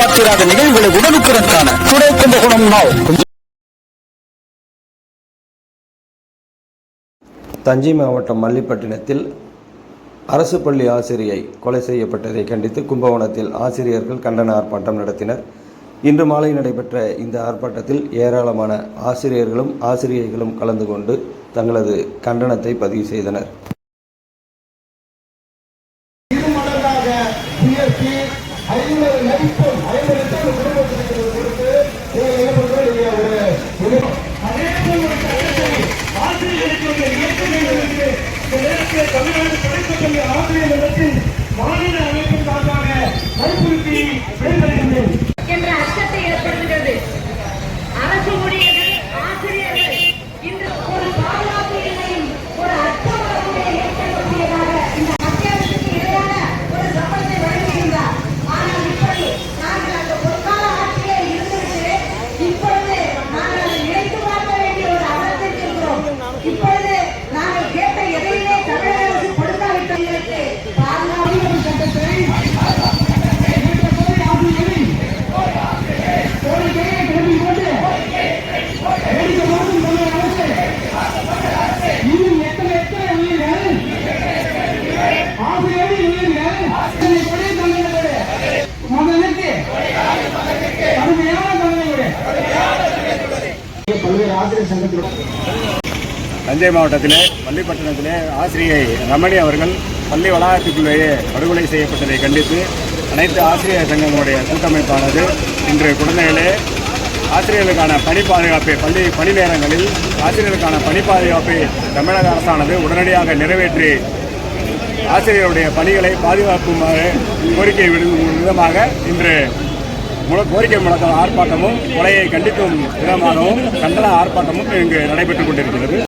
எதிர்பார்த்திராத நிகழ்வுகளை உடனுக்குடன் காண கும்பகோணம் நாள். தஞ்சை மாவட்டம் மல்லிப்பட்டினத்தில் அரசு பள்ளி ஆசிரியை கொலை செய்யப்பட்டதை கண்டித்து கும்பகோணத்தில் ஆசிரியர்கள் கண்டன ஆர்ப்பாட்டம் நடத்தினர். இன்று மாலை நடைபெற்ற இந்த ஆர்ப்பாட்டத்தில் ஏராளமான ஆசிரியர்களும் ஆசிரியைகளும் கலந்து கொண்டு தங்களது கண்டனத்தை பதிவு செய்தனர். இப்பொழுது நாங்கள் கேட்ட எதையுமே தமிழக அரசு கொடுக்காவிட்டவர்களுக்கு பாதுகாப்பு பல்வேறு ஆசிரியர் சங்கத்தில் தஞ்சை மாவட்டத்திலே பள்ளிப்பட்டினத்திலே ஆசிரியை ரமணி அவர்கள் பள்ளி வளாகத்துக்குள்ளேயே படுகொலை செய்யப்பட்டதை கண்டித்து அனைத்து ஆசிரியர் சங்கங்களுடைய கூட்டமைப்பானது இன்று குழந்தைகளே ஆசிரியர்களுக்கான பணி பாதுகாப்பை பள்ளி பணி நேரங்களில் ஆசிரியர்களுக்கான பணி பாதுகாப்பை தமிழக அரசானது உடனடியாக நிறைவேற்றி ஆசிரியருடைய பணிகளை பாதுகாக்குமாறு கோரிக்கை விடும் விதமாக இன்று முழு கோரிக்கை முழக்க ஆர்ப்பாட்டமும் கொலையை கண்டிக்கும் விதமாகவும் கண்டன ஆர்ப்பாட்டமும் இங்கு நடைபெற்றுக் கொண்டிருக்கிறது.